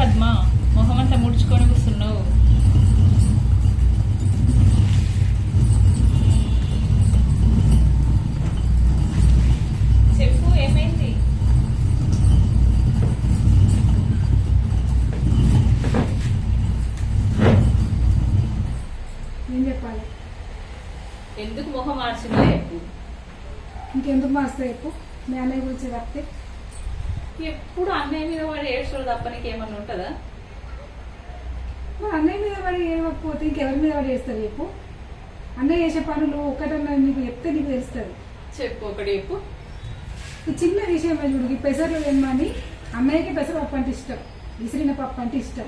పద్మ మొహం అంతా ముడుచుకొని కూర్చున్నావు. చెప్పు ఏమైంది? ఏం చెప్పాలి? ఎందుకు మొహం మార్చిందో చెప్పు ఇంకెందుకు మాస్తా చెప్పు మీ అన్నయ్య గురించి చెప్తే. ఎప్పుడు అన్నయ్య మీద వాడు ఏడ్చుడు తప్ప నీకేమన్నా ఉంటుందా? అన్నయ్య మీద పడి ఏమకపోతే ఇంకెవరి మీద పడి చేస్తారు చెప్పు? అన్నయ్య చేసే పనులు ఒక్కటన్నా నీకు చెప్తే నీకు తెలుస్తుంది. చెప్పు ఒకటి చెప్పు. ఈ చిన్న విషయం చూడు ఈ పెసర్లు తెమ్మని అన్నయ్యకి పెసర పప్పు అంటే ఇష్టం విసిరిన పప్పు అంటే ఇష్టం.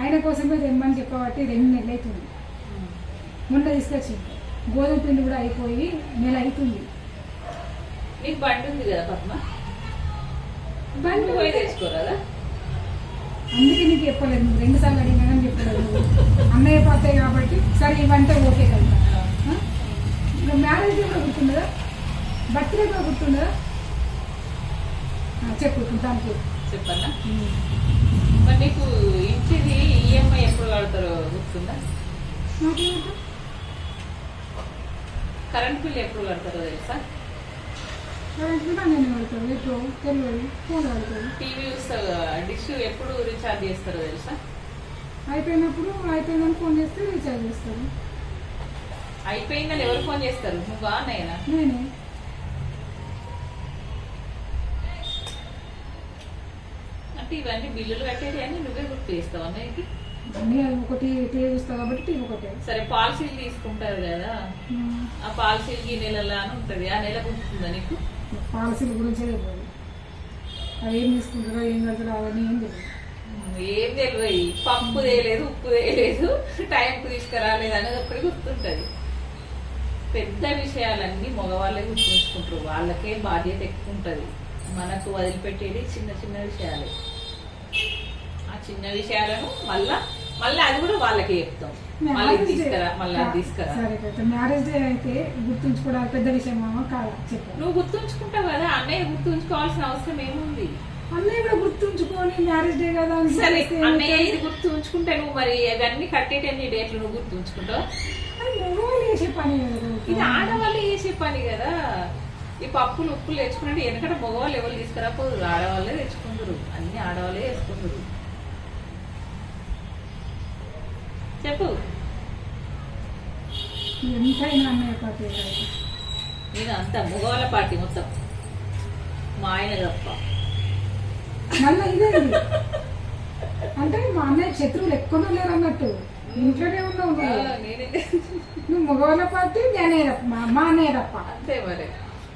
ఆయన కోసమే తెమ్మని చెప్పబట్టి రెండు నెలలు అవుతుంది. మొన్న తీసుకొచ్చి గోధుమ పిండి కూడా అయిపోయి నెల అవుతుంది. నీకు బండి ఉంది కదా పద్మ? బండి పోయి తెచ్చుకోరాదా? అందుకే నీకు చెప్పలేదు. నువ్వు రెండు సార్లు అడిగినా కానీ చెప్పలేదు. అన్నయ్య పాతాయి కాబట్టి సరే ఇవంటే ఓకే కదా మ్యారేజ్ కూడా గుర్తుండదా? బర్త్డే కూడా గుర్తుండదా? చెప్పు దానికి. చెప్పన్నా? మరి నీకు ఇంటిది ఈఎంఐ ఎప్పుడు కడతారో గుర్తుందా? కరెంట్ బిల్ ఎప్పుడు కడతారో తెలుసా కరెంట్ కూడా నేను కడతాను ఎప్పుడు తెలియదు ఫోన్ కడతాను టీవీ చూస్తావు డిష్ ఎప్పుడు రీఛార్జ్ చేస్తారో తెలుసా? అయిపోయినప్పుడు అయిపోయిందని ఫోన్ చేస్తే రీఛార్జ్ చేస్తాను అయిపోయిందని ఎవరు ఫోన్ చేస్తారు? నువ్వా నేనా నేనే. అంటే ఇవన్నీ బిల్లులు కట్టేది అని నువ్వే గుర్తు చేస్తావు అన్నయ్యకి? అన్నీ ఒకటి టీవీ చూస్తాను కాబట్టి టీవీ ఒకటే. సరే పాలసీలు తీసుకుంటారు కదా. ఆ పాలసీలు ఈ నెలలో అని ఉంటుంది. ఆ నెల గుర్తుందా నీకు? పాలసీల గురించే తెలియదు అవి ఏం తీసుకుంటారో ఏం కడతారో అవన్నీ ఏం తెలియదు ఏం తెలియదు పప్పు తేలేదు ఉప్పు తేలేదు టైంకు తీసుకురాలేదు అనేది ఒకటి గుర్తుంటుంది. పెద్ద విషయాలన్నీ మగవాళ్ళే గుర్తుంచుకుంటారు. వాళ్ళకే బాధ్యత ఎక్కువ ఉంటుంది. మనకు వదిలిపెట్టేది చిన్న చిన్న విషయాలే. ఆ చిన్న విషయాలను మళ్ళా మళ్ళీ అది కూడా వాళ్ళకే చెప్తాం. మళ్ళీ తీసుకురా మళ్ళీ తీసుకురా. మ్యారేజ్ డే అయితే గుర్తుంచుకోవడానికి పెద్ద విషయం కాదా నువ్వు గుర్తుంచుకుంటావు కదా అన్నయ్య గుర్తుంచుకోవాల్సిన అవసరం ఏముంది? అన్నయ్య కూడా గుర్తుంచుకొని మ్యారేజ్ డే కదా అని సరే అన్నయ్య? ఇది గుర్తుంచుకుంటే నువ్వు మరి అవన్నీ కట్టేటన్ని డేట్లు నువ్వు గుర్తుంచుకుంటావు? అది మగవాళ్ళు చేసే పని కదా ఇది ఆడవాళ్ళు చేసే పని కదా. ఈ పప్పులు ఉప్పులు తెచ్చుకున్నట్టు వెనకట మగవాళ్ళు ఎవరు తీసుకురాపోదు ఆడవాళ్ళే తెచ్చుకుందరు. అన్ని ఆడవాళ్ళే వేసుకుందరు చెప్పు ఎంతైనా అన్నయ్య పార్టీ నేను అంత మగవాళ్ళ పార్టీ మొత్తం. మా ఆయన తప్ప. మళ్ళీ ఇదే ఇది. అంటే మా అన్నయ్య శత్రువులు ఎక్కువ లేరు అన్నట్టు ఇంట్లోనే ఉన్నావు ఆ, నువ్వు. నేనే నువ్వు మగవాళ్ళ పార్టీ నేనే తప్ప. మా మా అన్నయ్య తప్ప. అంతే మరి.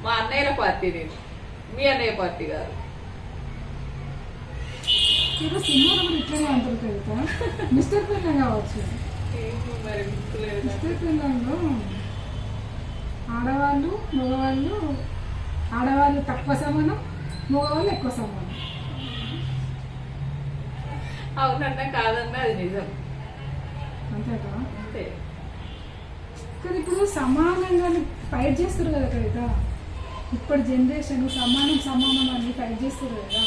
మా అన్నయ్యల పార్టీ నేను. మీ అన్నయ్య పార్టీ కాదు. ఇప్పుడు సినిమాలో కూడా ఇట్లనే అంటారు కదా మిస్టర్ పిల్లం కావచ్చు. ఆడవాళ్ళు మగవాళ్ళు ఆడవాళ్ళు తక్కువ సమానం మగవాళ్ళు ఎక్కువ సమానం. అవునన్నా కాదన్నా అది నిజం. అంతేకా అంతే. కానీ ఇప్పుడు సమానంగా ఫైట్ చేస్తారు కదా కవిత? ఇప్పటి జనరేషన్ సమానం సమానం అని ఫైట్ చేస్తారు కదా?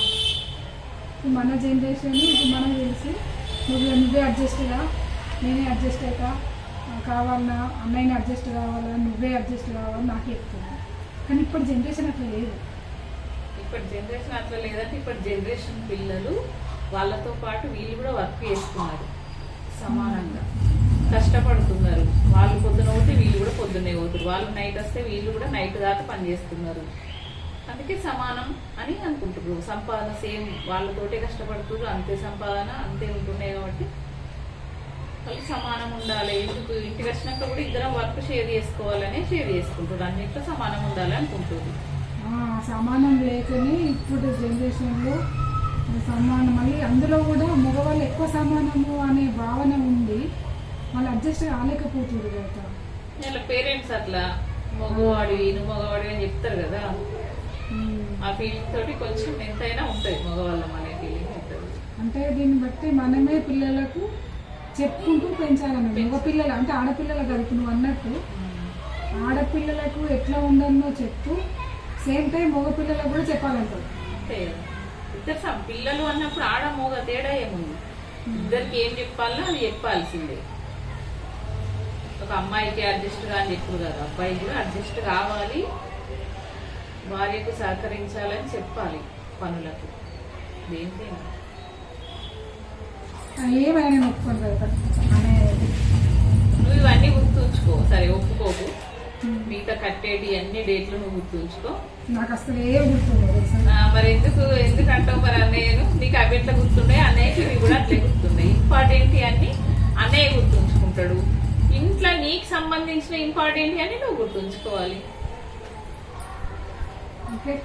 ఇప్పుడు మన జనరేషన్ ఇప్పుడు మనకు తెలిసి నువ్వు నువ్వే అడ్జస్ట్గా నేనే అడ్జస్ట్ అవుతా కావాలన్నా అన్నయ్యని అడ్జస్ట్ కావాలా నువ్వే అడ్జస్ట్ కావాలని నాకు చెప్తున్నా కానీ ఇప్పుడు జనరేషన్ అట్లా లేదు. ఇప్పుడు జనరేషన్ అట్లా లేదంటే ఇప్పుడు జనరేషన్ పిల్లలు వాళ్ళతో పాటు వీళ్ళు కూడా వర్క్ చేస్తున్నారు సమానంగా. కష్టపడుతున్నారు. వాళ్ళు పొద్దున పోతే వీళ్ళు కూడా పొద్దున్నే పోతారు. వాళ్ళు నైట్ వస్తే వీళ్ళు కూడా నైట్ దాకా పని చేస్తున్నారు. అందుకే సమానం అని అనుకుంటున్నారు. సంపాదన సేమ్ వాళ్ళతోటే కష్టపడుతున్నారు అంతే సంపాదన అంతే ఉంటున్నాయి కాబట్టి సమానం ఉండాలి. ఎందుకు? ఇంటికి వచ్చినాక కూడా ఇద్దరం వర్క్ షేర్ చేసుకోవాలనే షేర్ చేసుకుంటారు అన్నింటిలో సమానం ఉండాలి అనుకుంటుంది. ఆ, సమానం లేకనే ఇప్పుడు జనరేషన్లో సమానం. మళ్ళీ అందులో కూడా మగవాళ్ళు ఎక్కువ సమానము అనే భావన ఉంది. వాళ్ళు అడ్జస్ట్ కాలేకపోతుంది కదా. వీళ్ళ పేరెంట్స్ అట్లా మగవాడివి నువ్వు మగవాడివి అని చెప్తారు కదా. ఆ ఫీలింగ్ తోటి కొంచెం ఎంతైనా ఉంటుంది మగవాళ్ళం అనే ఫీలింగ్ ఉంటుంది. అంటే దీన్ని బట్టి మనమే పిల్లలకు చెప్పుకుంటూ పెంచాలన్నమాట. మగ పిల్లలు అంటే ఆడపిల్లలు కలుపు నువ్వు అన్నట్టు. ఆడపిల్లలకు ఎట్లా ఉండన్నో చెప్తూ సేమ్ టైం మగ పిల్లలకు కూడా. ఇద్దరు సమ పిల్లలు అన్నప్పుడు ఆడ మోగ తేడా ఏముంది? ఇద్దరికి ఏం చెప్పాలో అది చెప్పాల్సిందే. ఒక అమ్మాయికి అడ్జస్ట్గా అని చెప్పు కదా. అబ్బాయి కూడా అడ్జస్ట్ కావాలి. భార్యకు సహకరించాలని చెప్పాలి పనులకు. దేనికైనా. ఏమైనా ఒప్పుకోను అనేది. నువ్వు ఇవన్నీ గుర్తుంచుకో. సరే ఒప్పుకోకు. మిగతా కట్టేటి అన్ని డేట్లు నువ్వు గుర్తుంచుకో. నాకు అసలు ఏం గుర్తుండదు మరి ఎందుకు ఎందుకు అంటావు మరి అన్నయ్యను? నీకు అవి ఎట్లా గుర్తుండే? అన్నయ్యకి ఇవి కూడా అట్లే గుర్తున్నాయి. ఇంపార్టెంట్ అన్ని అన్నయ్య గుర్తుంచుకుంటాడు. ఇంట్లో నీకు సంబంధించిన ఇంపార్టెంట్ అని నువ్వు గుర్తుంచుకోవాలి. ఓకే.